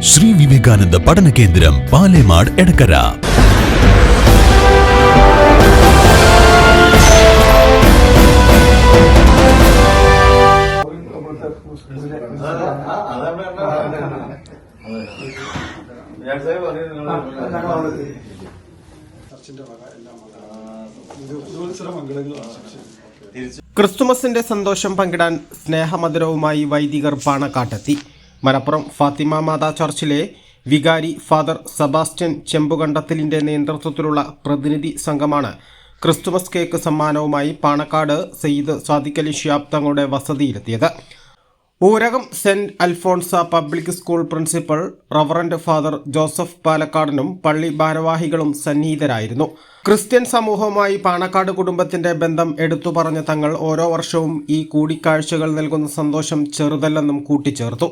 Sri Vivekananda പഠന കേന്ദ്രം പാലേമാട് എടക്കര. ക്രിസ്തുമസിന്റെ സന്തോഷം പങ്കിടാൻ സ്നേഹമധുരവുമായി വൈദികർ പാണക്കാട്ടെത്തി. മലപ്പുറം ഫാത്തിമ മാതാ ചർച്ചിലെ വികാരി ഫാദർ സെബാസ്റ്റ്യൻ ചെമ്പുകണ്ടത്തിലിന്റെ നേതൃത്വത്തിലുള്ള പ്രതിനിധി സംഘമാണ് ക്രിസ്തുമസ് കേക്ക് സമ്മാനവുമായി പാണക്കാട് സയ്യിദ് സാദിഖലി ഷിയാബ് തങ്ങളുടെ വസതിയിലെത്തിയത്. Oorakam saint Alphonsa public school principal reverend father Joseph പാലക്കാടനും പള്ളി ഭാരവാഹികളും സന്നിഹിതരായിരുന്നു. ക്രിസ്ത്യൻ സമൂഹവുമായി പാണക്കാട് കുടുംബത്തിന്റെ ബന്ധം എടുത്തു പറഞ്ഞ തങ്ങൾ ഓരോ വർഷവും ഈ കൂടിക്കാഴ്ചകൾ നൽകുന്ന സന്തോഷം ചെറുതല്ലെന്നും കൂട്ടിച്ചേർത്തു.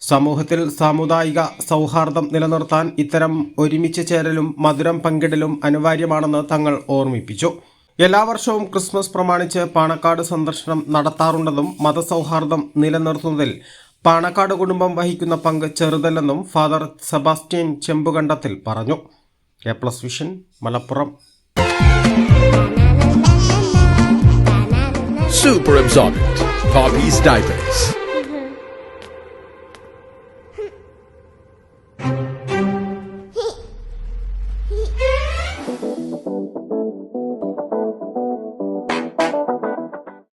സമൂഹത്തിൽ സാമുദായിക സൗഹാർദ്ദം നിലനിർത്താൻ ഇത്തരം ഒരുമിച്ച് ചേരലും മധുരം പങ്കിടലും അനിവാര്യമാണെന്ന് തങ്ങൾ ഓർമ്മിപ്പിച്ചു. എല്ലാ വർഷവും ക്രിസ്മസ് പ്രമാണിച്ച് പാണക്കാട് സന്ദർശനം നടത്താറുണ്ടെന്നും മതസൗഹാർദ്ദം നിലനിർത്തുന്നതിൽ പാണക്കാട് കുടുംബം വഹിക്കുന്ന പങ്ക് ചെറുതല്ലെന്നും ഫാദർ സെബാസ്റ്റ്യൻ ചെമ്പുകണ്ടത്തിൽ പറഞ്ഞു. A plus vision Malappuram. Super.